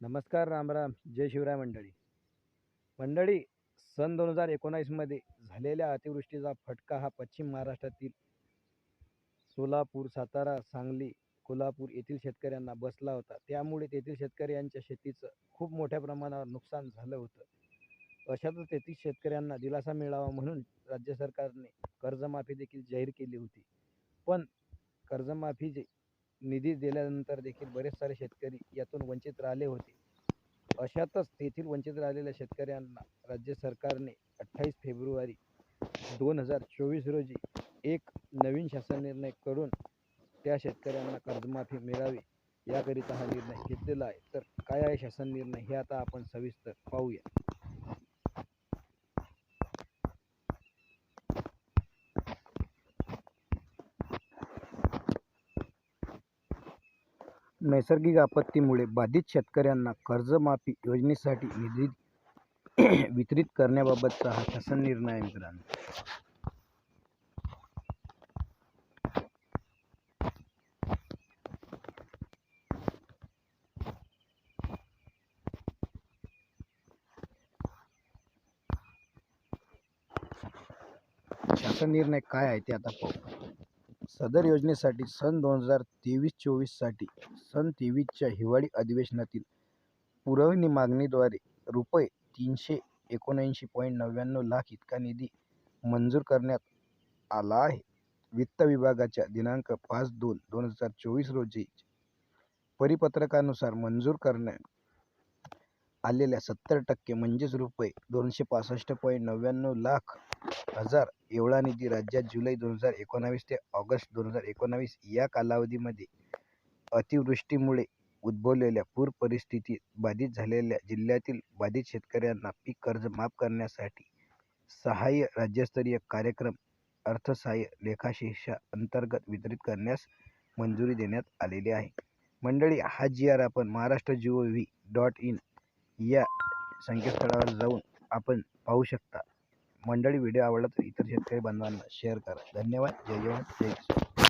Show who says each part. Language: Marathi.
Speaker 1: नमस्कार रामराम जय शिवराय मंडळी. मंडळी सन दोन हजार एकोणावीसमध्ये झालेल्या अतिवृष्टीचा फटका हा पश्चिम महाराष्ट्रातील सोलापूर सातारा सांगली कोल्हापूर येथील शेतकऱ्यांना बसला होता. त्यामुळे तेथील शेतकऱ्यांच्या शेतीचं खूप मोठ्या प्रमाणावर नुकसान झालं होतं. अशातच तेथील शेतकऱ्यांना दिलासा मिळावा म्हणून राज्य सरकारने कर्जमाफी देखील जाहीर केली होती. पण कर्जमाफी जे निधी दिल्यानंतर देखील बरेच सारे शेतकरी यातून वंचित राहिले होते. अशातच तेथील वंचित राहिलेल्या शेतकऱ्यांना राज्य सरकारने अठ्ठावीस फेब्रुवारी दोन हजार चोवीस रोजी एक नवीन शासन निर्णय करून त्या शेतकऱ्यांना कर्जमाफी मिळावी याकरिता हा निर्णय घेतलेला आहे. तर काय आहे शासन निर्णय हे आता आपण सविस्तर पाहूया. नैसर्गिक आपत्तीमुळे बाधित शेतकऱ्यांना कर्जमाफी योजनेसाठी निधी वितरित करण्याबाबतचा हा शासन निर्णय आहे मित्रांनो. शासन निर्णय काय आहे ते आता पाहू. सदर योजनेसाठी सन दोन हजार तेवीस चोवीससाठी सन तेवीसच्या हिवाळी अधिवेशनातील पुरवणी मागणीद्वारे रुपये तीनशे एकोणऐंशी पॉईंट नव्याण्णव लाख इतका निधी मंजूर करण्यात आला आहे. वित्त विभागाच्या दिनांक पाच दोन दोन हजार चोवीस रोजी परिपत्रकानुसार मंजूर करण्यात आलेल्या सत्तर टक्के म्हणजेच रुपये दोनशे पासष्ट पॉईंट नव्याण्णव लाख हजार एवढा निधी राज्यात जुलै दोन हजार एकोणावीस ते ऑगस्ट दोन हजार एकोणावीस या कालावधीमध्ये अतिवृष्टीमुळे उद्भवलेल्या पूर परिस्थितीत बाधित झालेल्या जिल्ह्यातील बाधित शेतकऱ्यांना पीक कर्ज माफ करण्यासाठी सहाय्य राज्यस्तरीय कार्यक्रम अर्थसहाय्य लेखाशेषा अंतर्गत वितरित करण्यास मंजुरी देण्यात आलेली आहे. मंडळी हा जी आर आपण Maharashtra G O V dot in या संकेतस्थळावर जाऊन आपण पाहू शकता. मंडळी व्हिडिओ आवडला तर इतर शेतकरी बांधवांना शेअर करा. धन्यवाद. जय जवान. जय किसान.